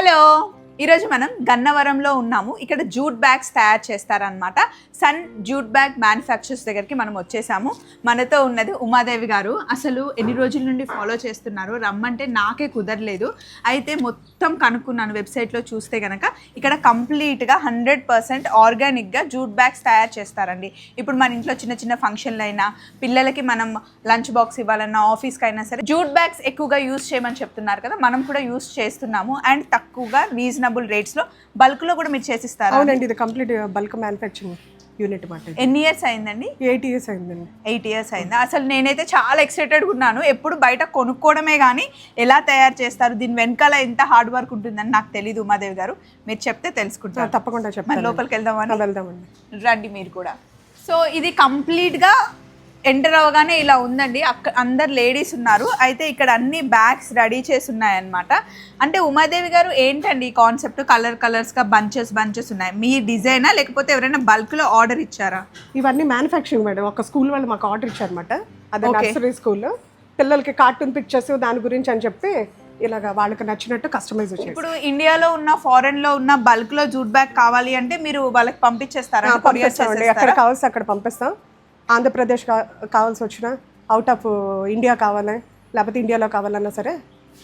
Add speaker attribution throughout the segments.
Speaker 1: Hello ఈరోజు మనం గన్నవరంలో ఉన్నాము. ఇక్కడ జూట్ బ్యాగ్స్ తయారు చేస్తారనమాట సన్ జూట్ బ్యాగ్ మ్యానుఫ్యాక్చర్స్ దగ్గరికి మనం వచ్చేసాము. మనతో ఉన్నది ఉమాదేవి గారు. అసలు ఎన్ని రోజుల నుండి ఫాలో చేస్తున్నారు? రమ్మంటే నాకే కుదరలేదు. అయితే మొత్తం కనుక్కున్నాను వెబ్సైట్లో చూస్తే కనుక ఇక్కడ కంప్లీట్గా హండ్రెడ్ పర్సెంట్ ఆర్గానిక్గా జూట్ బ్యాగ్స్ తయారు చేస్తారండి. ఇప్పుడు మన ఇంట్లో చిన్న చిన్న ఫంక్షన్లు అయినా పిల్లలకి మనం లంచ్ బాక్స్ ఇవ్వాలన్నా ఆఫీస్కి అయినా సరే జూట్ బ్యాగ్స్ ఎక్కువగా యూస్ చేయమని చెప్తున్నారు కదా మనం కూడా యూస్ చేస్తున్నాము. అండ్ తక్కువగా రీజనబుల్ రేట్స్లో బల్క్లో కూడా మీరు చేసిస్తారు?
Speaker 2: అవునండి ఇది కంప్లీట్ బల్క్ మ్యానుఫ్యాక్చరింగ్ యూనిట్ మాట
Speaker 1: ఎన్ని ఇయర్స్ అయిందండి?
Speaker 2: ఎయిట్ ఇయర్స్ అయిందండి.
Speaker 1: ఎయిట్ ఇయర్స్ అయింది? అసలు నేనైతే చాలా ఎక్సైటెడ్గా ఉన్నాను. ఎప్పుడు బయట కొనుక్కోవడమే కానీ ఎలా తయారు చేస్తారు? దీని వెనకాల ఎంత హార్డ్ వర్క్ ఉంటుందని నాకు తెలియదు ఉమాదేవి గారు. మీరు చెప్తే తెలుసుకుంటాను
Speaker 2: తప్పకుండా
Speaker 1: మన
Speaker 2: చెప్పాను
Speaker 1: లోపలికి వెళ్దామని
Speaker 2: వెళ్దామండి.
Speaker 1: రండి మీరు కూడా. సో ఇది కంప్లీట్గా ఎంటర్ అవ్వగానే ఇలా ఉందండి. అక్క అందరు లేడీస్ ఉన్నారు. అయితే ఇక్కడ అన్ని బ్యాగ్స్ రెడీ చేసి ఉన్నాయన్నమాట. అంటే ఉమాదేవి గారు ఏంటండి ఈ కాన్సెప్ట్ కలర్ కలర్స్గా బంచెస్ బంచెస్ ఉన్నాయి. మీ డిజైనా లేకపోతే ఎవరైనా బల్క్లో ఆర్డర్ ఇచ్చారా?
Speaker 2: ఇవన్నీ మ్యానుఫ్యాక్చరింగ్ మేడం. ఒక స్కూల్ వాళ్ళు మాకు ఆర్డర్ ఇచ్చారన్నమాట. అదే. నర్సరీ స్కూల్ పిల్లలకి కార్టూన్ పిక్చర్స్ దాని గురించి అని చెప్పి ఇలాగ వాళ్ళకి నచ్చినట్టు కస్టమైజ్ చేసి.
Speaker 1: ఇప్పుడు ఇండియాలో ఉన్న ఫారెన్లో ఉన్న బల్క్లో జూట్ బ్యాగ్ కావాలి అంటే మీరు వాళ్ళకి పంపించేస్తారా?
Speaker 2: ఎక్కడ కావాల్సి అక్కడ పంపిస్తాం. ఆంధ్రప్రదేశ్ కా- కావాల్సి వచ్చినా అవుట్ ఆఫ్ ఇండియా కావాలి లేకపోతే ఇండియాలో కావాలన్నా సరే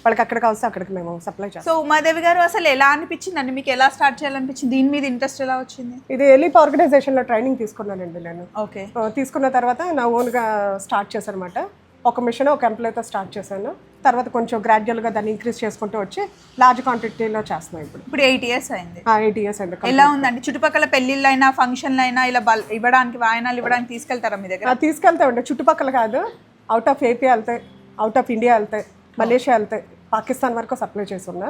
Speaker 2: వాళ్ళకి ఎక్కడ కావాల్సి అక్కడికి మేము సప్లై చేస్తాం.
Speaker 1: సో ఉమాదేవి గారు అసలు ఎలా అనిపించింది మీకు ఎలా స్టార్ట్ చేయాలనిపించింది? దీని మీద ఇంట్రెస్ట్ ఎలా వచ్చింది?
Speaker 2: ఇది ఎలిప్ ఆర్గనైజేషన్లో ట్రైనింగ్ తీసుకున్నానండి నేను.
Speaker 1: ఓకే
Speaker 2: ఆ, తీసుకున్న తర్వాత నా ఓన్గా స్టార్ట్ చేశాను అనమాట ఒక మిషన్ ఒక ఎంప్లాయ్తో స్టార్ట్ చేశాను. తర్వాత కొంచెం గ్రాడ్యువల్గా దాన్ని ఇంక్రీజ్ చేసుకుంటూ వచ్చి లార్జ్ క్వాంటిటీలో చేస్తున్నాం ఇప్పుడు.
Speaker 1: ఇప్పుడు ఎయిట్ ఇయర్స్ అయింది.
Speaker 2: ఎయిట్ ఇయర్స్ అయింది.
Speaker 1: ఎలా ఉందండి? చుట్టుపక్కల పెళ్ళిళ్ళు అయినా ఫంక్షన్లు అయినా ఇలా ఇవ్వడానికి వాయనాలు ఇవ్వడానికి తీసుకెళ్తారా మీ దగ్గర?
Speaker 2: తీసుకెళ్తా ఉండే. చుట్టుపక్కల కాదు. అవుట్ ఆఫ్ ఏపీ వెళ్తాయి అవుట్ ఆఫ్ ఇండియా వెళ్తాయి మలేషియా వెళ్తాయి పాకిస్తాన్ వరకు సప్లై చేస్తున్నా.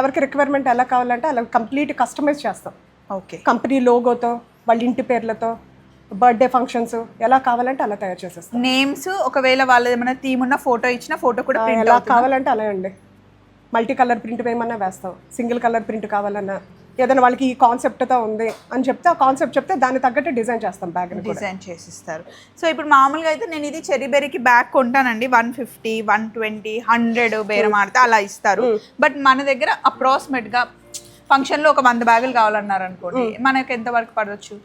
Speaker 2: ఎవరికి రిక్వైర్మెంట్ ఎలా కావాలంటే అలా కంప్లీట్ కస్టమైజ్ చేస్తాం.
Speaker 1: ఓకే
Speaker 2: కంపెనీ లోగోతో వాళ్ళ ఇంటి పేర్లతో బర్త్డే ఫంక్షన్స్ ఎలా కావాలంటే అలా తయారు చేసేస్తాం.
Speaker 1: నేమ్స్ ఒకవేళ వాళ్ళ ఏమైనా థీమ్ ఉన్న ఫోటో ఇచ్చిన ఫోటో కూడా
Speaker 2: ఎలా కావాలంటే అలా అండి. మల్టీ కలర్ ప్రింట్ వేయమన్నా వేస్తాం. సింగిల్ కలర్ ప్రింట్ కావాలన్నా. ఏదైనా వాళ్ళకి ఈ కాన్సెప్ట్తో ఉంది అని చెప్తే ఆ కాన్సెప్ట్ చెప్తే దాన్ని తగ్గట్టు డిజైన్ చేస్తాం బ్యాగ్ని కూడా.
Speaker 1: డిజైన్ చేసిస్తారు. సో ఇప్పుడు మామూలుగా అయితే నేను ఇది చెరీ బెర్రీకి bag కొంటానండి. One fifty one twenty hundred బేరం ఆడితే అలా ఇస్తారు. బట్ మన దగ్గర అప్రాక్సిమేట్గా ఫంక్షన్లో ఒక వంద బ్యాగులు కావాలన్నారు అనుకోండి మనకి ఎంత వరకు పడవచ్చు?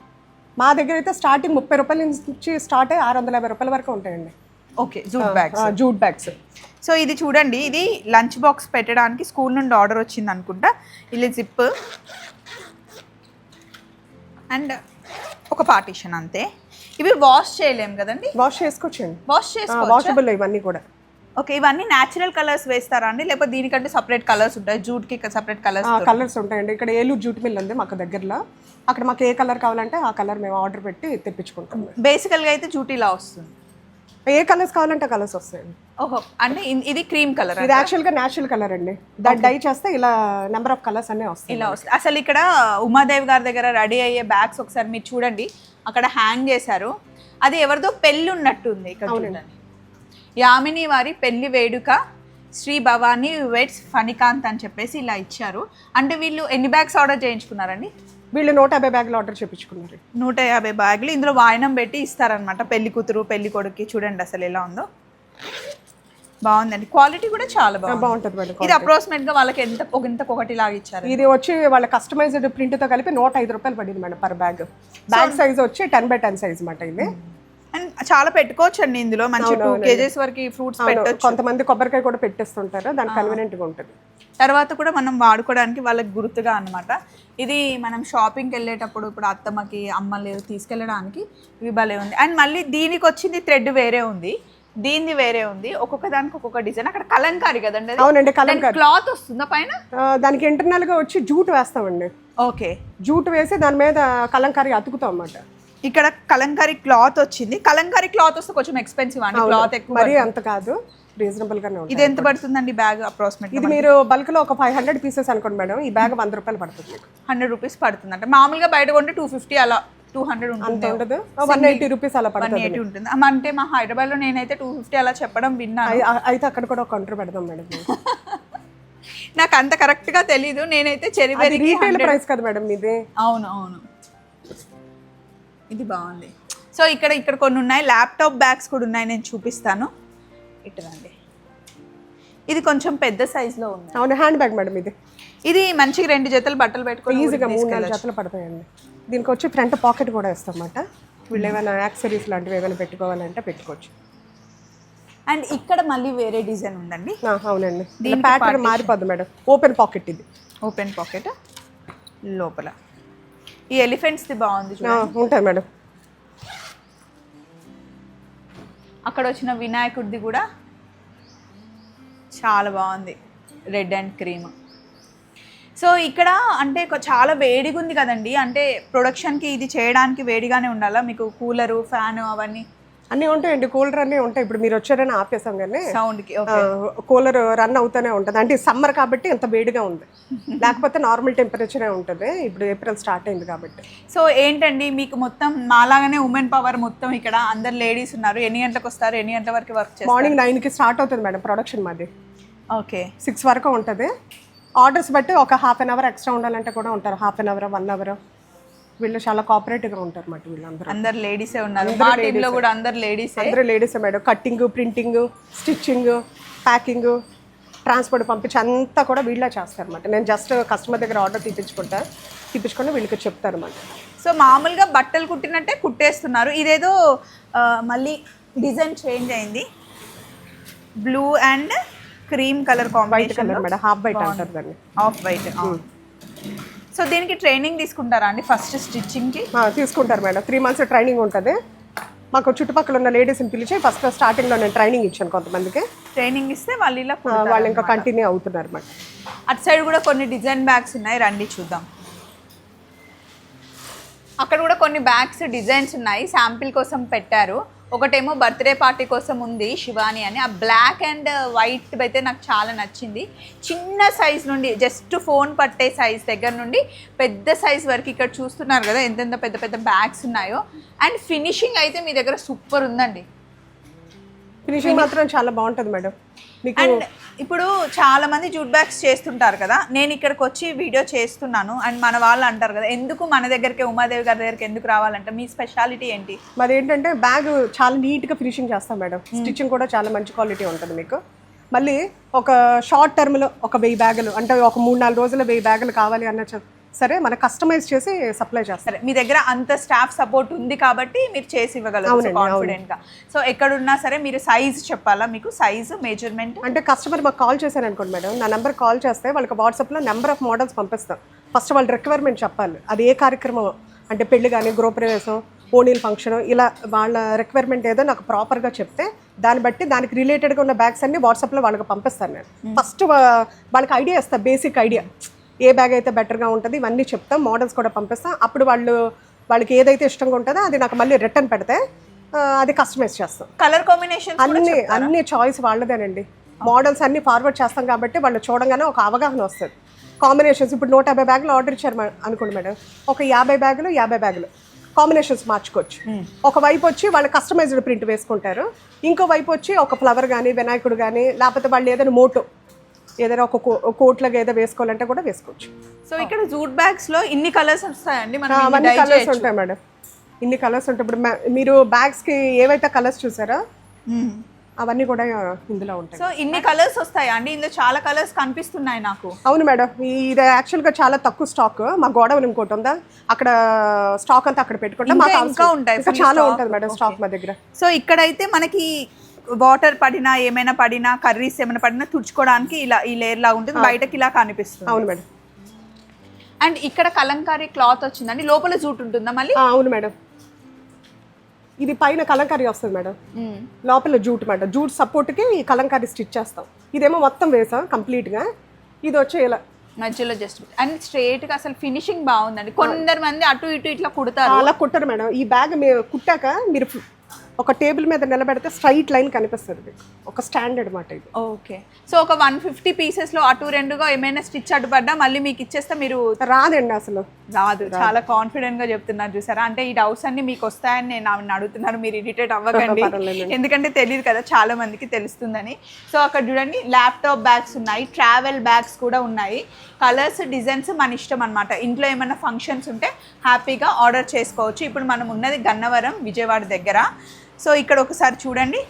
Speaker 2: మా దగ్గర అయితే స్టార్టింగ్ ముప్పై రూపాయల నుంచి స్టార్ట్ అయ్యి ఆరు వందల యాభై రూపాయల వరకు ఉంటాయండి.
Speaker 1: ఓకే జూట్ బ్యాగ్
Speaker 2: ఆ, జూట్ బ్యాగ్స్.
Speaker 1: సో ఇది చూడండి ఇది లంచ్ బాక్స్ పెట్టడానికి స్కూల్ నుండి ఆర్డర్ వచ్చింది అనుకుంటా. ఇది జిప్. అండ్ ఒక పార్టీషన్ అంతే. ఇవి వాష్ చేయలేం కదండి?
Speaker 2: వాష్ చేసుకోవచ్చండి
Speaker 1: వాష్ చేసుకో
Speaker 2: వాషబుల్ ఇవన్నీ కూడా.
Speaker 1: ఓకే ఇవన్నీ న్యాచురల్ కలర్స్ వేస్తారా అండి? లేకపోతే దీనికంటే సపరేట్ కలర్స్ ఉంటాయి? జూట్కి సపరేట్ కలర్స్
Speaker 2: కలర్స్ ఉంటాయండి. ఇక్కడ ఏలూరు జూట్ మిల్ ఉంది మాకు దగ్గరలో. అక్కడ మాకు ఏ కలర్ కావాలంటే ఆ కలర్ మేము ఆర్డర్ పెట్టి తెప్పించుకుంటాం.
Speaker 1: బేసికల్గా అయితే జూట్ ఇలా వస్తుంది.
Speaker 2: ఏ కలర్స్ కావాలంటే కలర్స్ వస్తాయండి.
Speaker 1: ఓహో అంటే ఇది క్రీమ్ కలర్
Speaker 2: ఇది యాక్చువల్గా న్యాచురల్ కలర్ అండి. దాన్ని డై చేస్తే ఇలా నెంబర్ ఆఫ్ కలర్స్ అన్నీ వస్తాయి.
Speaker 1: ఇలా వస్తుంది అసలు ఇక్కడ ఉమాదేవి గారి దగ్గర రెడీ అయ్యే బ్యాగ్స్ ఒకసారి మీరు చూడండి. అక్కడ హ్యాంగ్ చేశారు. అది ఎవరిదో పెళ్ళి ఉన్నట్టుంది ఇక్కడ చూడండి యామిని వారి పెళ్ళి వేడుక శ్రీ భవానీ వెట్స్ ఫణికాంత్ అని చెప్పేసి ఇలా ఇచ్చారు. అంటే వీళ్ళు ఎన్ని బ్యాగ్స్ ఆర్డర్ చేయించుకున్నారండి?
Speaker 2: వీళ్ళు నూట యాభై బ్యాగులు ఆర్డర్ చేయించుకున్నారు.
Speaker 1: నూట యాభై బ్యాగులు. ఇందులో వాయనం పెట్టి ఇస్తారనమాట పెళ్ళి కూతురు పెళ్ళి కొడుక్కి. చూడండి అసలు ఎలా ఉందో. బాగుందండి. క్వాలిటీ కూడా చాలా
Speaker 2: బాగుంటుంది మేడం
Speaker 1: ఇది అప్రాక్సిమేట్గా వాళ్ళకి ఎంత ఇంత ఒకటి లాగా ఇచ్చారు.
Speaker 2: ఇది వచ్చి వాళ్ళ కస్టమైజ్డ్ ప్రింట్తో కలిపి నూట ఐదు రూపాయలు పడింది madam per bag bag size వచ్చి టెన్ బై టెన్ సైజ్ మాట ఇది.
Speaker 1: అండ్ చాలా పెట్టుకోవచ్చు అండి ఇందులో. మంచి టూ కేజెస్ వరకు ఫ్రూట్స్ పెట్టొచ్చు.
Speaker 2: కొంతమంది కొబ్బరికాయ కూడా పెట్టేస్తుంటారు. దానికి కన్వీనియంట్గా ఉంటుంది.
Speaker 1: తర్వాత కూడా మనం వాడుకోవడానికి వాళ్ళకి గుర్తుగా అన్నమాట. ఇది మనం షాపింగ్కి వెళ్ళేటప్పుడు ఇప్పుడు అత్తమ్మకి అమ్మలు తీసుకెళ్ళడానికి ఇవి భలే ఉంది. అండ్ మళ్ళీ దీనికి వచ్చింది థ్రెడ్ వేరే ఉంది. దీనిది వేరే ఉంది. ఒక్కొక్క దానికి ఒక్కొక్క డిజైన్. అక్కడ కలంకారీ కదండి?
Speaker 2: అవునండి కలం
Speaker 1: దానికి క్లాత్ వస్తుందా పైన?
Speaker 2: దానికి internal గా వచ్చి జూట్ వేస్తామండి.
Speaker 1: ఓకే.
Speaker 2: జూట్ వేసి దాని మీద కలంకారీ అతుకుతాం అన్నమాట.
Speaker 1: ఇక్కడ కలంకారీ క్లాత్ వచ్చింది. కలంకారీ క్లాత్ వస్తే కొంచెం ఎక్స్పెన్సివ్ అండి. క్లాత్ ఎక్కువ
Speaker 2: మరీ అంత కాదు. రీజనబుల్ గానే
Speaker 1: ఇది ఎంత పడుతుందండి బ్యాగ్ అప్రాక్సిమేట్
Speaker 2: ఇది మీరు బల్క్లో ఒక ఫైవ్ హండ్రెడ్ పీసెస్ అనుకోండి మేడం. ఈ బ్యాగ్ వంద రూపాయలు పడుతుంది.
Speaker 1: హండ్రెడ్ రూపీస్ పడుతుంది. అంటే మామూలుగా బయట కొంటే టూ ఫిఫ్టీ అలా టూ హండ్రెడ్ ఉంటుంది.
Speaker 2: ఉండదు. వన్ ఎయిటీ రూపీస్ అలా
Speaker 1: వన్ ఎయిటీ ఉంటుంది. అంటే మా హైదరాబాద్లో నేనైతే టూ ఫిఫ్టీ అలా చెప్పడం విన్నాను.
Speaker 2: అయి- అయితే అక్కడ కూడా ఒక కౌంటర్ పెడదాం మేడం.
Speaker 1: నాకు అంత కరెక్ట్గా తెలీదు. నేనైతే చెరీ
Speaker 2: అది రీటైల్ ప్రైస్ కదా మేడం ఇది
Speaker 1: అవును అవును. ఇది బాగుంది. సో ఇక్కడ ఇక్కడ కొన్ని ఉన్నాయి. ల్యాప్టాప్ బ్యాగ్స్ కూడా ఉన్నాయి. నేను చూపిస్తాను. ఇటు రండి ఇది కొంచెం పెద్ద size లో ఉంది.
Speaker 2: అవును హ్యాండ్ బ్యాగ్ మేడం ఇది.
Speaker 1: ఇది మంచిగా రెండు జతలు బట్టలు పెట్టుకొని
Speaker 2: ఈజీగా మూడు నాలుగు. జతలు పడతాయండి. దీనికి వచ్చి ఫ్రంట్ పాకెట్ కూడా ఇస్తాం అన్నమాట వీళ్ళు ఏమైనా యాక్సరీస్ లాంటివి ఏమైనా పెట్టుకోవాలంటే పెట్టుకోవచ్చు.
Speaker 1: అండ్ ఇక్కడ మళ్ళీ వేరే డిజైన్ ఉందండి.
Speaker 2: అవునండి.
Speaker 1: దీనికి
Speaker 2: ప్యాటర్న్. మారిపోద్ది మేడం ఓపెన్ పాకెట్ ఇది.
Speaker 1: ఓపెన్ పాకెట్ లోపల. ఈ ఎలిఫెంట్స్ది బాగుంది
Speaker 2: ఆ,
Speaker 1: చూడండి.
Speaker 2: ఉంటాయి మేడం.
Speaker 1: అక్కడ వచ్చిన వినాయకుడిది కూడా చాలా బాగుంది. రెడ్ అండ్ క్రీమ్ సో ఇక్కడ అంటే చాలా వేడిగా ఉంది కదండి. అంటే ప్రొడక్షన్కి ఇది చేయడానికి వేడిగానే ఉండాలా? మీకు కూలరు ఫ్యాన్ అవన్నీ
Speaker 2: అన్నీ ఉంటాయండి కూలర్ అన్నీ ఉంటాయి. ఇప్పుడు మీరు వచ్చారని ఆపేసాం కానీ
Speaker 1: సౌండ్కి
Speaker 2: కూలర్ రన్ అవుతూనే ఉంటుంది. అంటే సమ్మర్ కాబట్టి ఇంత వేడిగా ఉంది. లేకపోతే నార్మల్ టెంపరేచరే ఉంటుంది. ఇప్పుడు ఏప్రిల్ స్టార్ట్ అయింది కాబట్టి.
Speaker 1: సో ఏంటండి మీకు మొత్తం మాలాగానే ఉమెన్ పవర్ మొత్తం ఇక్కడ అందరు లేడీస్ ఉన్నారు. ఎన్ని గంటలకు వస్తారు? ఎన్ని గంటల వరకు వర్క్
Speaker 2: మార్నింగ్ నైన్కి స్టార్ట్ అవుతుంది మేడం ప్రొడక్షన్ మాది.
Speaker 1: ఓకే.
Speaker 2: సిక్స్ వరకు ఉంటుంది. ఆర్డర్స్ బట్టి ఒక హాఫ్ అన్ అవర్ ఎక్స్ట్రా ఉండాలంటే కూడా ఉంటారు. Half an hour one hour వీళ్ళు చాలా కోఆపరేటివ్గా ఉంటారు అన్నమాట వీళ్ళందరూ.
Speaker 1: అందరు లేడీసే ఉన్నారు. మా టీంలో కూడా అందరు లేడీసే
Speaker 2: అందరూ ladies madam cutting printing stitching packing transport పంపించి అంతా కూడా వీళ్ళే చేస్తారు అనమాట నేను జస్ట్ కస్టమర్ దగ్గర ఆర్డర్ తీపించుకుంటా తీపించుకుంటే వీళ్ళకి చెప్తారు అనమాట
Speaker 1: సో మామూలుగా బట్టలు కుట్టినట్టే కుట్టేస్తున్నారు. ఇదేదో మళ్ళీ డిజైన్ చేంజ్ అయింది. Blue and cream colour
Speaker 2: white colour madam half white అంటారు దాన్ని.
Speaker 1: ఆఫ్ వైట్ సో దీనికి ట్రైనింగ్ తీసుకుంటారా అండి ఫస్ట్ స్టిచ్చింగ్కి
Speaker 2: తీసుకుంటారు మేడం. త్రీ మంత్స్ ట్రైనింగ్ ఉంటుంది. మాకు చుట్టుపక్కల ఉన్న లేడీస్ని పిలిచి ఫస్ట్ స్టార్టింగ్లో నేను ట్రైనింగ్ ఇచ్చాను కొంతమందికి.
Speaker 1: ట్రైనింగ్ ఇస్తే వాళ్ళు ఇలా
Speaker 2: వాళ్ళు ఇంకా. కంటిన్యూ అవుతున్నారు అనమాట
Speaker 1: అటు సైడ్ కూడా కొన్ని డిజైన్ బ్యాగ్స్ ఉన్నాయి. రండి చూద్దాం. అక్కడ కూడా కొన్ని బ్యాగ్స్ డిజైన్స్ ఉన్నాయి. శాంపిల్ కోసం పెట్టారు. ఒకటేమో బర్త్డే పార్టీ కోసం ఉంది శివాని అని. ఆ బ్లాక్ అండ్ వైట్ అయితే నాకు చాలా నచ్చింది. చిన్న సైజ్ నుండి జస్ట్ ఫోన్ పట్టే సైజ్ దగ్గర నుండి పెద్ద సైజ్ వరకు ఇక్కడ చూస్తున్నారు కదా ఎంతెంత పెద్ద పెద్ద బ్యాగ్స్ ఉన్నాయో. అండ్ ఫినిషింగ్ అయితే మీ దగ్గర సూపర్ ఉందండి.
Speaker 2: ఫినిషింగ్ మాత్రం చాలా బాగుంటుంది మేడం.
Speaker 1: అండ్ ఇప్పుడు చాలా మంది జూట్ బ్యాగ్స్ చేస్తుంటారు కదా నేను ఇక్కడికి వచ్చి వీడియో చేస్తున్నాను అండ్ మన వాళ్ళు అంటారు కదా ఎందుకు మన దగ్గరికి ఉమాదేవి గారి దగ్గరికి ఎందుకు రావాలంటే మీ స్పెషాలిటీ ఏంటి?
Speaker 2: మరి ఏంటంటే బ్యాగ్ చాలా నీట్గా ఫినిషింగ్ చేస్తాం మేడం. స్టిచ్చింగ్ కూడా చాలా మంచి క్వాలిటీ ఉంటుంది మీకు. మళ్ళీ ఒక షార్ట్ టర్మ్లో ఒక వెయ్యి బ్యాగులు అంటే ఒక మూడు నాలుగు రోజులు వెయ్యి బ్యాగులు కావాలి అన్న సరే మనం కస్టమైజ్ చేసి సప్లై చేస్తాం.
Speaker 1: సరే మీ దగ్గర అంత స్టాఫ్ సపోర్ట్ ఉంది కాబట్టి మీరు చేసి ఇవ్వగలరు కాన్ఫిడెంట్గా. సో ఎక్కడున్నా సరే మీరు సైజ్ చెప్పాలా? మీకు సైజు మెజర్మెంట్
Speaker 2: అంటే కస్టమర్ మాకు కాల్ చేశారు అనుకోండి మేడం. నా నెంబర్ కాల్ చేస్తే వాళ్ళకి వాట్సాప్లో నెంబర్ ఆఫ్ మోడల్స్ పంపిస్తాం. ఫస్ట్ వాళ్ళ రిక్వైర్మెంట్ చెప్పాలి. అది ఏ కార్యక్రమం? అంటే పెళ్ళి కానీ గృహప్రవేశం ఓనీల్ ఫంక్షన్ ఇలా వాళ్ళ రిక్వైర్మెంట్ ఏదో నాకు ప్రాపర్గా చెప్తే దాన్ని బట్టి దానికి రిలేటెడ్గా ఉన్న బ్యాగ్స్ అన్ని వాట్సాప్లో వాళ్ళకి పంపిస్తాను నేను. ఫస్ట్ వాళ్ళకి ఐడియా ఇస్తాను బేసిక్ ఐడియా ఏ బ్యాగ్ అయితే బెటర్గా ఉంటుంది ఇవన్నీ చెప్తాం మోడల్స్ కూడా పంపిస్తాం. అప్పుడు వాళ్ళు వాళ్ళకి ఏదైతే ఇష్టంగా ఉంటుందో అది నాకు మళ్ళీ రిటర్న్ పెడితే అది కస్టమైజ్ చేస్తాం.
Speaker 1: కలర్ కాంబినేషన్
Speaker 2: అన్ని అన్ని చాయిస్ వాళ్ళదేనండి. మోడల్స్ అన్ని ఫార్వర్డ్ చేస్తాం కాబట్టి వాళ్ళు చూడంగానే ఒక అవగాహన వస్తుంది. కాంబినేషన్స్ ఇప్పుడు నూట యాభై బ్యాగులు ఆర్డర్ ఇచ్చారు అనుకోండి మేడం. ఒక యాభై బ్యాగులు యాభై బ్యాగులు కాంబినేషన్స్ మార్చుకోవచ్చు. ఒక వైపు వచ్చి వాళ్ళు కస్టమైజ్డ్ ప్రింట్ వేసుకుంటారు. ఇంకో వైపు వచ్చి ఒక ఫ్లవర్ కానీ వినాయకుడు కానీ లేకపోతే వాళ్ళు ఏదైనా మోటో ఏదైనా ఒక కో- కోట్లాగా ఏదో వేసుకోవాలంటే కూడా వేసుకోవచ్చు.
Speaker 1: సో ఇక్కడ జూట్ బ్యాగ్స్లో ఇన్ని కలర్స్ వస్తాయండి?
Speaker 2: అవన్నీ కలర్స్. ఉంటాయి మేడం. ఇన్ని కలర్స్ ఉంటాయి. ఇప్పుడు మీరు బ్యాగ్స్కి ఏవైతే కలర్స్ చూసారో. అవన్నీ కూడా ఇందులో ఉంటాయి.
Speaker 1: సో ఇన్ని కలర్స్ వస్తాయా అండి? ఇందులో చాలా కలర్స్ కనిపిస్తున్నాయి నాకు.
Speaker 2: అవును మేడం. ఇది యాక్చువల్గా చాలా తక్కువ స్టాక్ మా గోడవల్ ఇంకోటి ఉందా? అక్కడ స్టాక్ అంతా అక్కడ పెట్టుకుంటే.
Speaker 1: ఇంకా-
Speaker 2: మాకు
Speaker 1: ఇంకా
Speaker 2: అవసరం-
Speaker 1: ఉంటాయి,
Speaker 2: చాలా. ఉంటుంది మేడం స్టాక్ మా దగ్గర.
Speaker 1: సో ఇక్కడైతే మనకి వాటర్ పడినా ఏమైనా పడినా కర్రీస్ ఏమైనా పడినా తుడుచుకోవడానికి ఇలా ఈ లేయర్ లాగా ఉంటుంది. బయటకి ఇలా కనిపిస్తుంది.
Speaker 2: అవును మేడం.
Speaker 1: అండ్ ఇక్కడ కలంకారీ క్లాత్ వచ్చిందండి. లోపల జూట్ ఉంటుందా మళ్ళీ?
Speaker 2: అవును మేడం. ఇది పైన కలంకారీ వస్తుంది మేడం. లోపల జూట్ మేడం. జూట్ సపోర్ట్కి ఈ కలంకారీ స్టిచ్ చేస్తాం. ఇదేమో మొత్తం వేసాం కంప్లీట్గా ఇది వచ్చి ఇలా.
Speaker 1: మధ్యలో జస్ట్ అండ్ స్ట్రేట్గా అసలు ఫినిషింగ్ బాగుందండి. కొందరు మంది అటు ఇటు ఇట్లా కుడతారు.
Speaker 2: అలా కుట్టరు మేడం. ఈ బ్యాగ్ మీరు కుట్టాక మీరు ఒక టేబుల్ మీద నిలబెడితే స్ట్రైట్ లైన్ కనిపిస్తుంది. ఒక స్టాండర్డ్ మాట ఇది.
Speaker 1: ఓకే. సో ఒక వన్ ఫిఫ్టీ పీసెస్లో అటు రెండుగా ఏమైనా స్టిచ్ అడ్డుపడ్డా మళ్ళీ మీకు ఇచ్చేస్తే మీరు
Speaker 2: రాదండి అసలు.
Speaker 1: రాదు. చాలా కాన్ఫిడెంట్గా చెప్తున్నారు చూసారా? అంటే ఈ డౌట్స్ అన్ని మీకు వస్తాయని నేను అడుగుతున్నాను. మీరు ఇరిటేట్ అవ్వకండి. ఎందుకంటే తెలియదు కదా చాలా మందికి తెలుస్తుందని. సో అక్కడ చూడండి ల్యాప్టాప్ బ్యాగ్స్ ఉన్నాయి ట్రావెల్ బ్యాగ్స్ కూడా ఉన్నాయి. కలర్స్ డిజైన్స్ మన ఇష్టం అనమాట ఇంట్లో ఏమైనా ఫంక్షన్స్ ఉంటే హ్యాపీగా ఆర్డర్ చేసుకోవచ్చు. ఇప్పుడు మనం ఉన్నది గన్నవరం విజయవాడ దగ్గర. సో ఇక్కడ ఒకసారి చూడండి.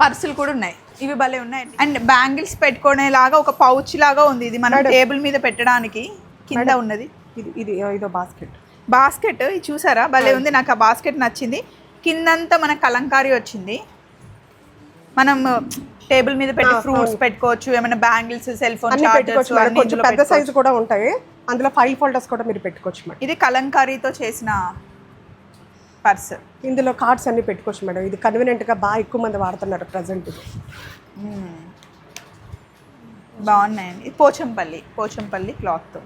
Speaker 1: పర్సులు కూడా ఉన్నాయి. ఇవి భలే ఉన్నాయి. అండ్ బ్యాంగిల్స్ పెట్టుకునేలాగా ఒక పౌచ్ లాగా ఉంది. ఇది మన టేబుల్ మీద పెట్టడానికి కింద ఉన్నది.
Speaker 2: ఇది ఇది ఇదో బాస్కెట్
Speaker 1: బాస్కెట్ ఇది చూసారా? భలే ఉంది. నాకు ఆ బాస్కెట్ నచ్చింది. కిందంతా మన కలంకారీ వచ్చింది. మనం టేబుల్ మీద పెట్టి ఫ్రూట్స్ పెట్టుకోవచ్చు ఏమైనా బ్యాంగిల్స్ సెల్ ఫోన్
Speaker 2: పెద్ద సైజు కూడా ఉంటాయి. అందులో ఫైల్ ఫోల్డర్స్ కూడా మీరు పెట్టుకోవచ్చు
Speaker 1: ఇది కలంకారీతో చేసిన పర్స్
Speaker 2: ఇందులో కార్డ్స్ అన్ని పెట్టుకోవచ్చు మేడం. ఇది కన్వీనియంట్గా బాగా ఎక్కువ మంది వాడుతున్నారు ప్రజెంట్ ఇది
Speaker 1: బాగున్నాయండి. ఇది పోచంపల్లి పోచంపల్లి క్లాత్.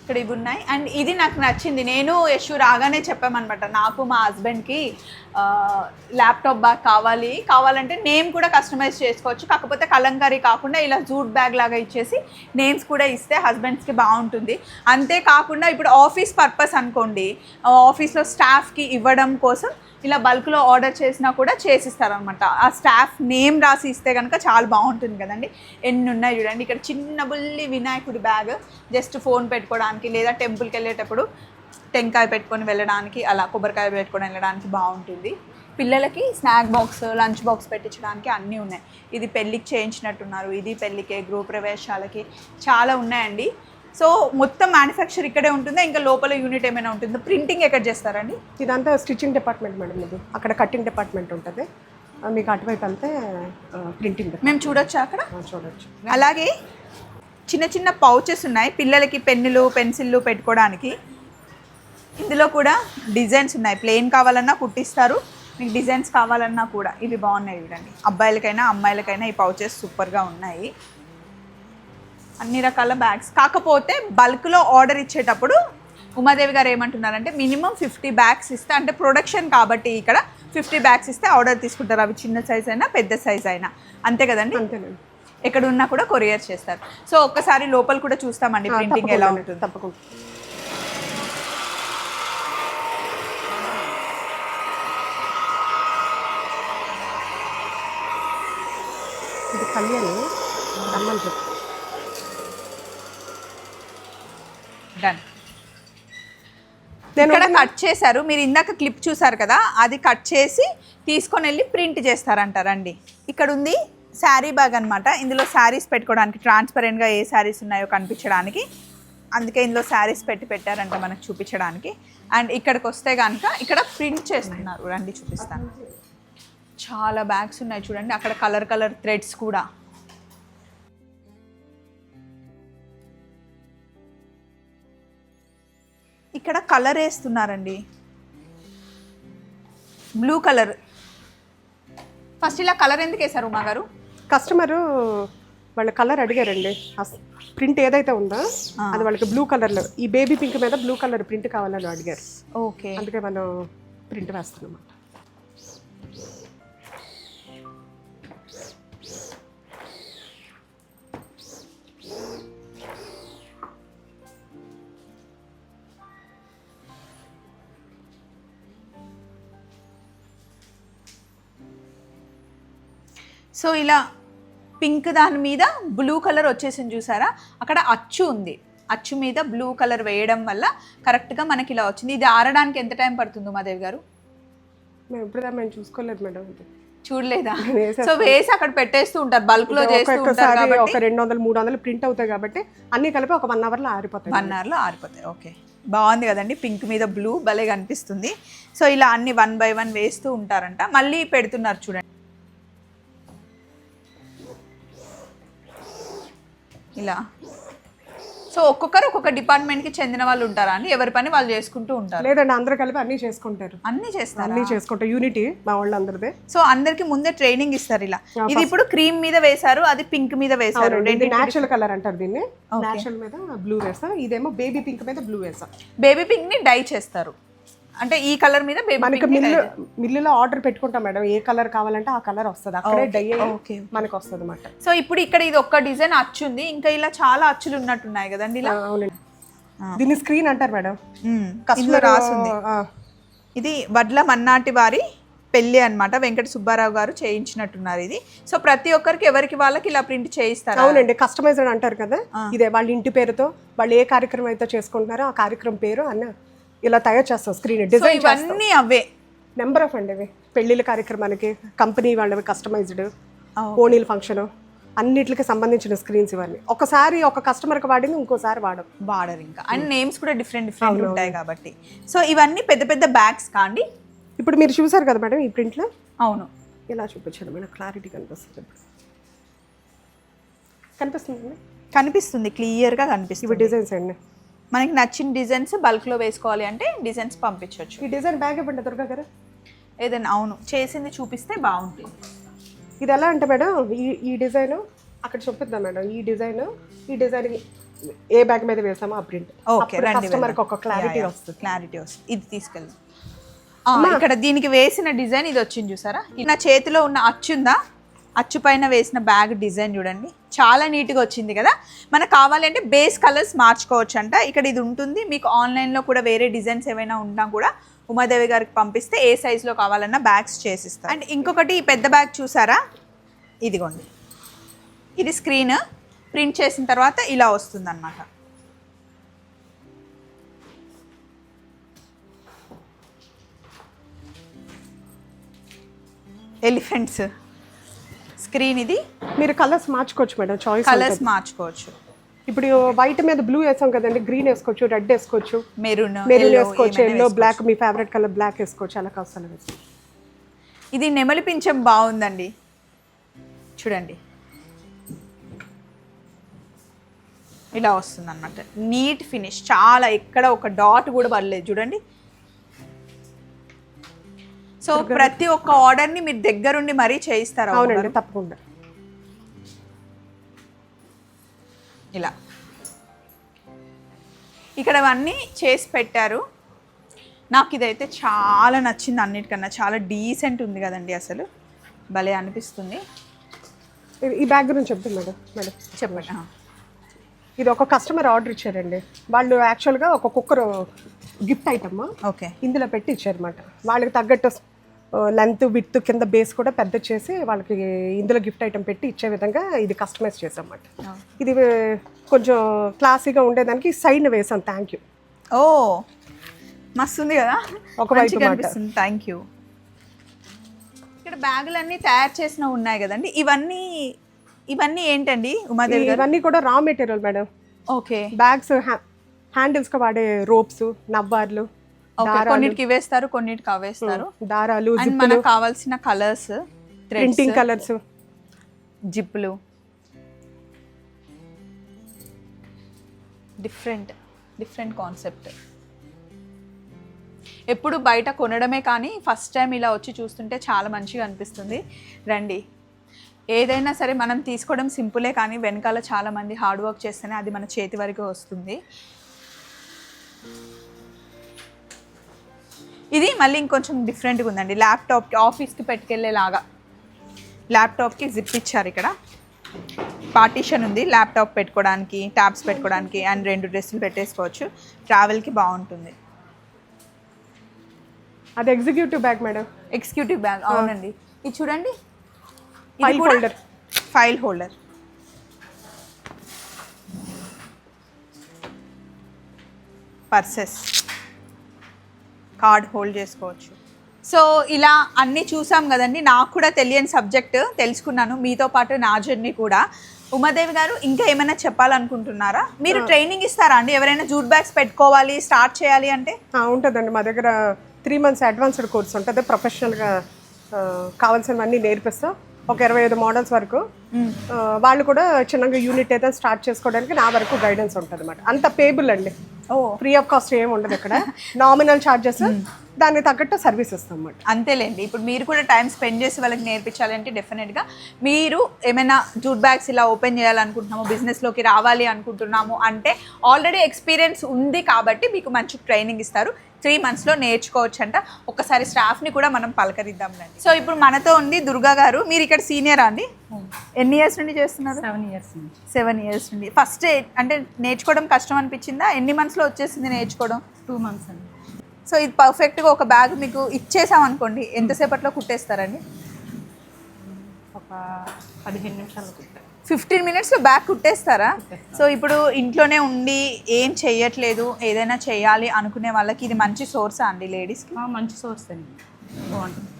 Speaker 1: ఇక్కడ ఇవి ఉన్నాయి. అండ్ ఇది నాకు నచ్చింది. నేను యశు రాగానే చెప్పామన్నమాట. నాకు మా హస్బెండ్కి ల్యాప్టాప్ బ్యాగ్ కావాలి. కావాలంటే నేమ్ కూడా కస్టమైజ్ చేసుకోవచ్చు. కాకపోతే కలంకారీ కాకుండా ఇలా జూట్ బ్యాగ్ లాగా ఇచ్చేసి నేమ్స్ కూడా ఇస్తే హస్బెండ్స్కి బాగుంటుంది. అంతేకాకుండా ఇప్పుడు ఆఫీస్ పర్పస్ అనుకోండి ఆఫీస్లో స్టాఫ్కి ఇవ్వడం కోసం ఇలా బల్క్లో ఆర్డర్ చేసినా కూడా చేసిస్తారనమాట. ఆ స్టాఫ్ నేమ్ రాసి ఇస్తే కనుక చాలా బాగుంటుంది కదండి. ఎన్ని ఉన్నాయి చూడండి. ఇక్కడ చిన్న బుల్లి వినాయకుడి బ్యాగ్ జస్ట్ ఫోన్ పెట్టుకోవడానికి లేదా టెంపుల్కి వెళ్ళేటప్పుడు టెంకాయ పెట్టుకొని వెళ్ళడానికి అలా కొబ్బరికాయ పెట్టుకొని వెళ్ళడానికి బాగుంటుంది. పిల్లలకి స్నాక్ బాక్స్ లంచ్ బాక్స్ పెట్టించడానికి అన్నీ ఉన్నాయి. ఇది పెళ్ళికి చేయించినట్టున్నారు. ఇది పెళ్ళికి గృహ ప్రవేశాలకి చాలా ఉన్నాయండి. సో మొత్తం మ్యానుఫ్యాక్చర్ ఇక్కడే ఉంటుందా? ఇంకా లోపల యూనిట్ ఏమైనా ఉంటుందా? ప్రింటింగ్ ఎక్కడ చేస్తారండి?
Speaker 2: ఇదంతా స్టిచ్చింగ్ డిపార్ట్మెంట్ మేడం ఇది. అక్కడ కటింగ్ డిపార్ట్మెంట్ ఉంటుంది. మీకు అటువైపు వెళ్తే ప్రింటింగ్
Speaker 1: మేము చూడొచ్చా అక్కడ?
Speaker 2: చూడొచ్చు.
Speaker 1: అలాగే చిన్న చిన్న పౌచెస్ ఉన్నాయి. పిల్లలకి పెన్నులు పెన్సిళ్ళు పెట్టుకోవడానికి. ఇందులో కూడా డిజైన్స్ ఉన్నాయి. ప్లెయిన్ కావాలన్నా కుట్టిస్తారు. మీకు డిజైన్స్ కావాలన్నా కూడా ఇవి బాగున్నాయి చూడండి. అబ్బాయిలకైనా అమ్మాయిలకైనా ఈ పౌచెస్ సూపర్గా ఉన్నాయి. అన్ని రకాల బ్యాగ్స్ కాకపోతే బల్క్లో ఆర్డర్ ఇచ్చేటప్పుడు ఉమాదేవి గారు ఏమంటున్నారంటే మినిమం ఫిఫ్టీ బ్యాగ్స్ ఇస్తే అంటే ప్రొడక్షన్ కాబట్టి ఇక్కడ ఫిఫ్టీ బ్యాగ్స్ ఇస్తే ఆర్డర్ తీసుకుంటారు. అవి చిన్న సైజ్ అయినా పెద్ద సైజ్ అయినా. అంతే కదండి?
Speaker 2: అంతేనండి.
Speaker 1: ఎక్కడ ఉన్నా కూడా కొరియర్ చేస్తారు. సో ఒక్కసారి లోపల కూడా చూస్తామండి ప్రింటింగ్ ఎలా ఉంటుంది.
Speaker 2: తప్పకుండా. ఇది కళ్యాణి. రమ్మని చెప్పు.
Speaker 1: డన్
Speaker 2: నేను
Speaker 1: ఇక్కడ కట్ చేశారు. మీరు ఇందాక క్లిప్ చూసారు కదా అది కట్ చేసి తీసుకొని వెళ్ళి ప్రింట్ చేస్తారంటారండి ఇక్కడ ఉంది శారీ బ్యాగ్ అనమాట ఇందులో శారీస్ పెట్టుకోవడానికి ట్రాన్స్పరెంట్గా ఏ శారీస్ ఉన్నాయో కనిపించడానికి. అందుకే ఇందులో శారీస్ పెట్టి పెట్టారంట మనకు చూపించడానికి. అండ్ ఇక్కడికి వస్తే కనుక ఇక్కడ ప్రింట్ చేస్తున్నారు. రండి చూపిస్తాను. చాలా బ్యాగ్స్ ఉన్నాయి చూడండి. అక్కడ కలర్ కలర్ థ్రెడ్స్ కూడా. ఇక్కడ కలర్ వేస్తున్నారండి. బ్లూ కలర్ ఫస్ట్ ఇలా కలర్ ఎందుకు వేశారు ఉమా గారు?
Speaker 2: కస్టమరు వాళ్ళ కలర్ అడిగారండి. ప్రింట్ ఏదైతే ఉందో అది వాళ్ళకి బ్లూ కలర్లో ఈ బేబీ పింక్ మీద బ్లూ కలర్ ప్రింట్ కావాలని అడిగారు.
Speaker 1: ఓకే
Speaker 2: అందుకే మనం ప్రింట్ వేస్తున్నాం
Speaker 1: సో ఇలా పింక్ దాని మీద బ్లూ కలర్ వచ్చేసింది చూసారా? అక్కడ అచ్చు ఉంది. అచ్చు మీద బ్లూ కలర్ వేయడం వల్ల కరెక్ట్గా మనకి ఇలా వచ్చింది. ఇది ఆరడానికి ఎంత టైం పడుతుంది ఉమాదేవి గారు?
Speaker 2: మేము ఇప్పుడు మేము చూసుకోలేదు మేడం
Speaker 1: చూడలేదా. సో వేసి అక్కడ పెట్టేస్తూ ఉంటారు. బల్క్లో చేస్తూ ఉంటారు
Speaker 2: ఒక్కొక్కసారి
Speaker 1: కాబట్టి
Speaker 2: ఒక రెండు వందలు మూడు వందలు ప్రింట్ అవుతాయి కాబట్టి అన్ని కలిపి ఒక వన్ అవర్లో ఆరిపోతాయి.
Speaker 1: వన్ అవర్లో ఆరిపోతాయి. ఓకే బాగుంది కదండి. పింక్ మీద బ్లూ భలే కనిపిస్తుంది. సో ఇలా అన్ని వన్ బై వన్ వేస్తూ ఉంటారంట. మళ్ళీ పెడుతున్నారు చూడండి. ఇలా. సో ఒక్కొక్కరు ఒక్కొక్క డిపార్ట్మెంట్కి చెందిన వాళ్ళు ఉంటారా అండి? ఎవరి పని వాళ్ళు చేసుకుంటూ ఉంటారు?
Speaker 2: లేదండి అందరూ కలిపి అన్నీ చేసుకుంటారు.
Speaker 1: అన్నీ చేస్తారు?
Speaker 2: అన్నీ చేసుకుంటారు. యూనిటీ మా వాళ్ళందరిదే.
Speaker 1: సో అందరికి ముందే ట్రైనింగ్ ఇస్తారు ఇలా. ఇది ఇప్పుడు క్రీమ్ మీద వేశారు అది పింక్ మీద వేశారు.
Speaker 2: ఇది న్యాచురల్ కలర్ అంటారు దీన్ని. న్యాచురల్ మీద బ్లూ వేస్తాం. ఇదేమో బేబీ పింక్ మీద బ్లూ వేస్తాం.
Speaker 1: బేబీ పింక్ని డై చేస్తారు. అంటే ఈ కలర్ మీద
Speaker 2: మనకి మిల్లు మిల్లులో ఆర్డర్ పెట్టుకుంటాం మేడం. ఏ కలర్ కావాలంటే ఆ కలర్ వస్తుంది. అక్కడే డై
Speaker 1: ఓకే
Speaker 2: మనకి వస్తుంది అన్నమాట.
Speaker 1: సో ఇప్పుడు ఇక్కడ ఇది ఒక్క డిజైన్ అచ్చు ఉంది. ఇంకా ఇలా చాలా అచ్చులు ఉన్నట్టున్నాయి కదండి ఇలా?
Speaker 2: అవునండి. దీన్ని స్క్రీన్ అంటారు మేడం.
Speaker 1: ఇందులో రాసుంది ఇది వడ్ల మన్నాటి వారి పెళ్ళి అన్నమాట. వెంకట సుబ్బారావు గారు చేయించినట్టున్నారు ఇది. సో ప్రతి ఒక్కరికి ఎవరికి వాళ్ళకి ఇలా ప్రింట్ చేయిస్తారు?
Speaker 2: అవునండి. కస్టమైజ్డ్ అంటారు కదా. ఇదే వాళ్ళ ఇంటి పేరుతో వాళ్ళు ఏ కార్యక్రమం అయితే చేసుకుంటున్నారో ఆ కార్యక్రమం పేరు అన్న ఇలా తయారు చేస్తాం స్క్రీన్ డిజైన్
Speaker 1: ఇవన్నీ అవే.
Speaker 2: నెంబర్ ఆఫ్ అండి ఇవి. పెళ్ళిళ్ళ కార్యక్రమానికి కంపెనీ వాళ్ళవి కస్టమైజ్డ్. ఓణీల ఫంక్షన్ అన్నిటికి సంబంధించిన స్క్రీన్స్ ఇవన్నీ. ఒకసారి ఒక కస్టమర్కి వాడింది ఇంకోసారి వాడడం
Speaker 1: వాడరు ఇంకా. అండ్ నేమ్స్ కూడా డిఫరెంట్ డిఫరెంట్ ఉంటాయి కాబట్టి. సో ఇవన్నీ పెద్ద పెద్ద బ్యాగ్స్ కాండి
Speaker 2: ఇప్పుడు మీరు చూసారు కదా మేడం ఈ ప్రింట్లో
Speaker 1: అవును.
Speaker 2: ఇలా చూపించాను మేడం? క్లారిటీ కనిపిస్తుంది ఇప్పుడు. కనిపిస్తుందండి
Speaker 1: కనిపిస్తుంది క్లియర్గా
Speaker 2: ఇవి
Speaker 1: కనిపిస్తుంది.
Speaker 2: డిజైన్స్ అండి
Speaker 1: మనకి నచ్చిన డిజైన్స్ బల్క్లో వేసుకోవాలి అంటే డిజైన్స్ పంపించవచ్చు
Speaker 2: ఈ డిజైన్ బ్యాగ్ ఇవ్వండి దుర్గా గారు?
Speaker 1: ఏదైనా అవును. చేసింది చూపిస్తే బాగుంటుంది.
Speaker 2: ఇది ఎలా అంటే మేడం ఈ ఈ డిజైన్ అక్కడ చూపిద్దాం మేడం. ఈ డిజైన్ ఈ డిజైన్ ఏ బ్యాగ్ మీద వేసామో ఆ ప్రింట్
Speaker 1: ఓకే రండి
Speaker 2: కస్టమర్కి ఒక క్లారిటీ వస్తుంది.
Speaker 1: క్లారిటీ వస్తుంది. ఇది తీసుకెళ్దాం. ఇక్కడ దీనికి వేసిన డిజైన్ ఇది వచ్చింది చూసారా? నా చేతిలో ఉన్న అచ్చు ఉందా అచ్చు పైన వేసిన బ్యాగ్ డిజైన్ చూడండి. చాలా నీట్గా వచ్చింది కదా? మనకు కావాలంటే బేస్ కలర్స్ మార్చుకోవచ్చు అంట ఇక్కడ ఇది ఉంటుంది. మీకు ఆన్లైన్లో కూడా వేరే డిజైన్స్ ఏమైనా ఉన్నా కూడా ఉమాదేవి గారికి పంపిస్తే ఏ సైజులో కావాలన్నా బ్యాగ్స్ చేసిస్తారు. అండ్ ఇంకొకటి ఈ పెద్ద బ్యాగ్ చూసారా? ఇదిగోండి. ఇది స్క్రీన్. ప్రింట్ చేసిన తర్వాత ఇలా వస్తుంది ఎలిఫెంట్స్. స్క్రీన్ ఇది.
Speaker 2: మీరు కలర్స్ మార్చుకోవచ్చు మేడం చాయిస్
Speaker 1: కలర్స్ మార్చుకోవచ్చు.
Speaker 2: ఇప్పుడు వైట్ మీద బ్లూ వేసాం కదండి గ్రీన్ వేసుకోవచ్చు రెడ్ వేసుకోవచ్చు
Speaker 1: మెరూన్
Speaker 2: మెరూన్ వేసుకోవచ్చు ఎల్లో బ్లాక్ మీ ఫేవరెట్ కలర్ బ్లాక్ వేసుకోవచ్చు అలా వేసుకోవచ్చు
Speaker 1: ఇది నెమలి పింఛం బాగుందండి. చూడండి. ఇలా వస్తుంది అనమాట నీట్ ఫినిష్ చాలా ఎక్కడ ఒక డాట్ కూడా పడలేదు. చూడండి. సో ప్రతి ఒక్క ఆర్డర్ని మీరు దగ్గరుండి మరీ చేయిస్తారా
Speaker 2: అవునండి తప్పకుండా.
Speaker 1: ఇలా. ఇక్కడ అవన్నీ చేసి పెట్టారు. నాకు ఇదైతే చాలా నచ్చింది అన్నిటికన్నా. చాలా డీసెంట్ ఉంది కదండి అసలు. భలే అనిపిస్తుంది.
Speaker 2: ఈ బ్యాగ్ గురించి చెప్తాను మేడం మేడం
Speaker 1: చెప్పండి.
Speaker 2: ఇది ఒక కస్టమర్ ఆర్డర్ ఇచ్చారండి. వాళ్ళు యాక్చువల్గా ఒక కుక్కర్ గిఫ్ట్ ఐటమ్
Speaker 1: ఓకే.
Speaker 2: ఇందులో పెట్టి ఇచ్చారన్నమాట. వాళ్ళకి తగ్గట్టు లెంత్ విత్ కింద బేస్ కూడా పెద్ద చేసి వాళ్ళకి ఇందులో గిఫ్ట్ ఐటమ్ పెట్టి ఇచ్చే విధంగా ఇది కస్టమైజ్ చేసామన్నమాట ఇది కొంచెం క్లాసీగా ఉండేదానికి సైడ్ వేసాం థ్యాంక్ యూ
Speaker 1: ఓ మస్తు ఉంది కదా
Speaker 2: ఒకవైపు మాట.
Speaker 1: అనిపిస్తుంది థ్యాంక్ యూ ఇక్కడ బ్యాగులన్నీ తయారు చేసినవి ఉన్నాయి కదండి. ఇవన్నీ ఇవన్నీ ఏంటండి ఉమాదేవి
Speaker 2: ఇవన్నీ కూడా raw material madam
Speaker 1: okay.
Speaker 2: Bags హ్యాండిల్స్కి వాడే రోప్స్ నవ్వార్లు
Speaker 1: కొన్నిటికి ఇవేస్తారు కొన్నిటికి అవేస్తారు.
Speaker 2: దారాలు
Speaker 1: అండ్ మనకు కావాల్సిన కలర్స్
Speaker 2: ప్రింటింగ్ కలర్స్.
Speaker 1: జిప్పులు. డిఫరెంట్ డిఫరెంట్ కాన్సెప్ట్ ఎప్పుడు బయట కొనడమే కానీ ఫస్ట్ టైం ఇలా వచ్చి చూస్తుంటే చాలా మంచిగా అనిపిస్తుంది. రండి. ఏదైనా సరే మనం తీసుకోవడం సింపులే కానీ వెనకాల చాలా మంది హార్డ్ వర్క్ చేస్తేనే అది మన చేతి వరకు వస్తుంది. ఇది మళ్ళీ ఇంకొంచెం డిఫరెంట్గా ఉందండి. ల్యాప్టాప్కి ఆఫీస్కి పెట్టుకెళ్ళేలాగా. ల్యాప్టాప్కి జిప్ ఇచ్చారు ఇక్కడ. పార్టీషన్ ఉంది. ల్యాప్టాప్ పెట్టుకోవడానికి ట్యాబ్స్ పెట్టుకోవడానికి అండ్ రెండు డ్రెస్సులు పెట్టేసుకోవచ్చు. ట్రావెల్కి బాగుంటుంది.
Speaker 2: అది executive bag madam
Speaker 1: executive bag అవునండి. ఇది చూడండి.
Speaker 2: File holder.
Speaker 1: File holder purses card hold చేసుకోవచ్చు. సో ఇలా అన్నీ చూసాం కదండి. నాకు కూడా తెలియని సబ్జెక్ట్ తెలుసుకున్నాను. మీతో పాటు నా జర్నీ కూడా. ఉమాదేవి గారు ఇంకా ఏమైనా చెప్పాలనుకుంటున్నారా? మీరు ట్రైనింగ్ ఇస్తారా అండి? ఎవరైనా జూట్ బ్యాగ్స్ పెట్టుకోవాలి స్టార్ట్ చేయాలి అంటే?
Speaker 2: ఉంటుందండి. మా దగ్గర త్రీ మంత్స్ అడ్వాన్స్డ్ కోర్స్ ఉంటుంది. ప్రొఫెషనల్గా కావాల్సినవన్నీ నేర్పిస్తాం. ఒక ఇరవై ఐదు మోడల్స్ వరకు. వాళ్ళు కూడా చిన్నగా యూనిట్ ఏదైనా స్టార్ట్ చేసుకోవడానికి నా వరకు గైడెన్స్ ఉంటుంది అనమాట అంత పేబుల్ అండి. ఫ్రీ ఆఫ్ కాస్ట్ ఏమి ఉండదు ఇక్కడ. నామినల్ ఛార్జెస్ దానికి తగ్గట్టు సర్వీస్ ఇస్తాం అన్నమాట
Speaker 1: అంతేలేండి. ఇప్పుడు మీరు కూడా టైం స్పెండ్ చేసి వాళ్ళకి నేర్పించాలంటే డెఫినెట్గా మీరు ఏమైనా జూట్ బ్యాగ్స్ ఇలా ఓపెన్ చేయాలనుకుంటున్నాము బిజినెస్లోకి రావాలి అనుకుంటున్నాము అంటే ఆల్రెడీ ఎక్స్పీరియన్స్ ఉంది కాబట్టి మీకు మంచి ట్రైనింగ్ ఇస్తారు. త్రీ మంత్స్లో నేర్చుకోవచ్చు అంట ఒకసారి స్టాఫ్ని కూడా మనం పలకరిద్దాంలేండి. సో ఇప్పుడు మనతో ఉంది దుర్గా గారు. మీరు ఇక్కడ సీనియరా అండి? ఎన్ని ఇయర్స్ నుండి చేస్తున్నారు?
Speaker 3: సెవెన్ ఇయర్స్ నుంచి.
Speaker 1: సెవెన్ ఇయర్స్ నుండి. ఫస్ట్ అంటే నేర్చుకోవడం కష్టం అనిపించిందా? ఎన్ని మంత్స్లో వచ్చేసింది నేర్చుకోవడం?
Speaker 3: టూ మంత్స్ అండి.
Speaker 1: సో ఇది పర్ఫెక్ట్గా ఒక బ్యాగ్ మీకు ఇచ్చేసాం అనుకోండి ఎంతసేపట్లో కుట్టేస్తారండి?
Speaker 3: ఒక పదిహేను నిమిషాలు
Speaker 1: ఫిఫ్టీన్ మినిట్స్లో బ్యాగ్ కుట్టేస్తారా? సో ఇప్పుడు ఇంట్లోనే ఉండి ఏం చెయ్యట్లేదు ఏదైనా చేయాలి అనుకునే వాళ్ళకి ఇది మంచి సోర్సా అండి లేడీస్కి
Speaker 3: మంచి సోర్స్ అండి. బాగుంటుంది.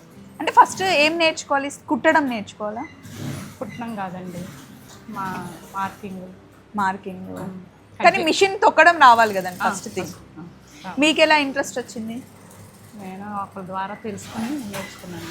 Speaker 1: అంటే ఫస్ట్ ఏం నేర్చుకోవాలి? కుట్టడం నేర్చుకోవాలా?
Speaker 3: పుట్టడం కాదండి. మా మార్కింగ్
Speaker 1: మార్కింగ్ కానీ మిషన్ తొక్కడం రావాలి కదండి ఫస్ట్ థింగ్ మీకు ఎలా ఇంట్రెస్ట్ వచ్చింది?
Speaker 3: నేను ఒకరి ద్వారా తెలుసుకొని నేర్చుకున్నాను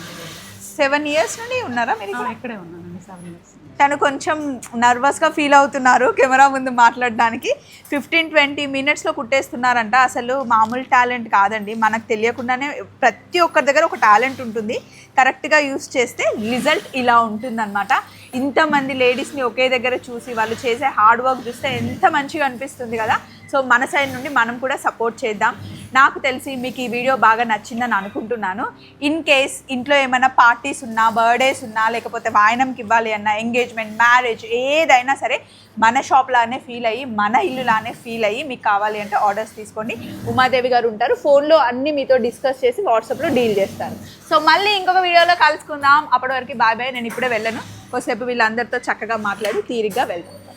Speaker 1: సెవెన్ ఇయర్స్ నుండి ఉన్నారా మీరు ఇక్కడ?
Speaker 3: ఉన్నానండి సెవెన్ ఇయర్స్
Speaker 1: తను కొంచెం నర్వస్గా ఫీల్ అవుతున్నారు కెమెరా ముందు మాట్లాడడానికి. ఫిఫ్టీన్ ట్వంటీ మినిట్స్లో కుట్టేస్తున్నారంట. అసలు మామూలు టాలెంట్ కాదండి. మనకు తెలియకుండానే ప్రతి ఒక్కరి దగ్గర ఒక టాలెంట్ ఉంటుంది. కరెక్ట్గా యూస్ చేస్తే రిజల్ట్ ఇలా ఉంటుందన్నమాట. ఇంతమంది లేడీస్ని ఒకే దగ్గర చూసి వాళ్ళు చేసే హార్డ్ వర్క్ చూస్తే ఎంత మంచిగా అనిపిస్తుంది కదా. సో మన సైడ్ నుండి మనం కూడా సపోర్ట్ చేద్దాం. నాకు తెలిసి మీకు ఈ వీడియో బాగా నచ్చిందని అనుకుంటున్నాను. ఇన్ కేస్ ఇంట్లో ఏమైనా పార్టీస్ ఉన్నా బర్త్డేస్ ఉన్నా లేకపోతే వాయనంకి ఇవ్వాలి అన్న ఎంగేజ్మెంట్ మ్యారేజ్ ఏదైనా సరే మన షాప్లానే ఫీల్ అయ్యి మన ఇల్లు లానే ఫీల్ అయ్యి మీకు కావాలి అంటే ఆర్డర్స్ తీసుకోండి. ఉమాదేవి గారు ఉంటారు. ఫోన్లో అన్ని మీతో డిస్కస్ చేసి వాట్సాప్లో డీల్ చేస్తారు. సో మళ్ళీ ఇంకొక వీడియోలో కలుసుకుందాం. అప్పటి వరకు బాయ్ బాయ్ నేను ఇప్పుడే వెళ్ళను. కొద్దిసేపు వీళ్ళందరితో చక్కగా మాట్లాడి తీరిగ్గా వెళ్తాను.